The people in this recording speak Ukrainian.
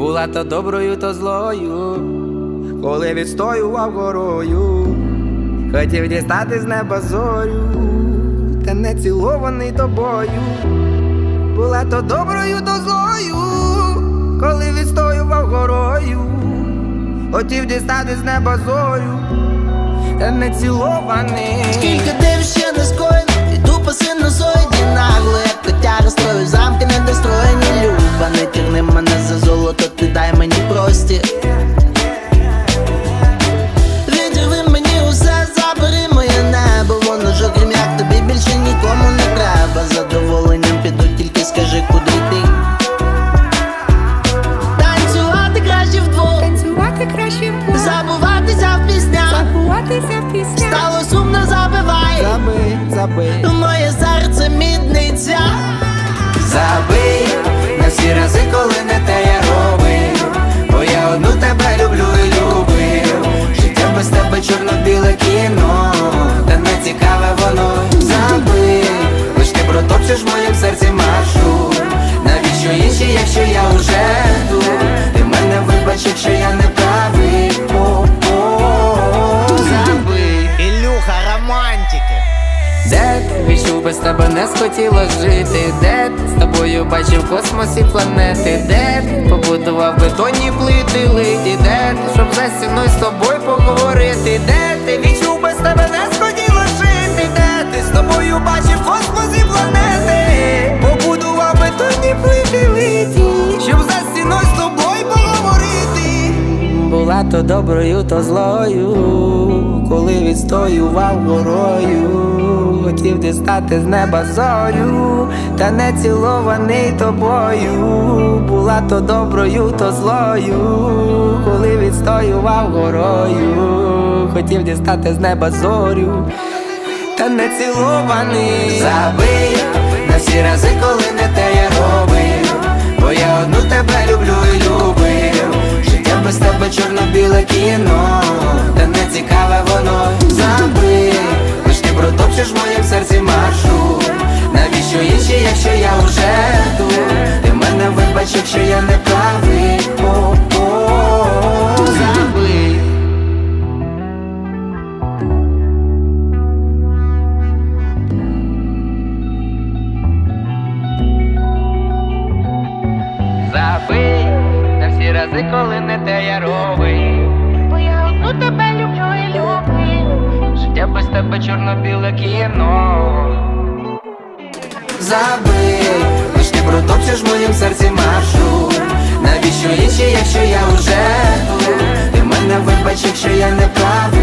Була то доброю, то злою, коли відстоював горою, хотів дістати з неба зорю, та не цілований тобою. Була то доброю, то злою, коли відстоював горою, хотів дістати з неба зорю, та не цілований. Скільки див тільки скажи, куди йти. Танцювати краще вдвох, Танцювати краще в забуватися в піснях. забуватися в піснях. Стало сумно, забивай. Забий, забий. Моє серце мідниця. Забий на всі рази, коли не те я робив Бо я одну тебе люблю і любив Життя без тебе чорно-біле кіно Та не цікаве воно Забий, лиш ти протопчеш в моїм серці маршрут Навіщо інші, якщо я уже тут Ти мене вибач, якщо я не правий. Забий Ілюха, романтики. де ти відчув без тебе не схотіло жити? Де ти з тобою бачив космос і планети? Де ти побудував бетонні плити литі? Де ти, щоб за стіною з тобою поговорити? Де То доброю, то злою, коли відстоював горою, хотів дістати з неба зорю, та не цілований тобою. Була то доброю, то злою, коли відстоював горою, хотів дістати з неба зорю, та не цілований. Забий чорно-біле кіно, та не цікаве воно забий, лиш ти протопчеш в моїм серці маршрут. Навіщо інші, якщо я вже тут? Ти мене вибач, якщо я не правий. О-о-о. Забий. Забий рази, коли не те я робив. Бо я одну тебе люблю і люблю. Життя без тебе чорно-біле кіно. Забий, лиш ти протопчеш в моїм серці маршрут. Навіщо інші, якщо я уже тут? Ти мене вибач, якщо я не правий.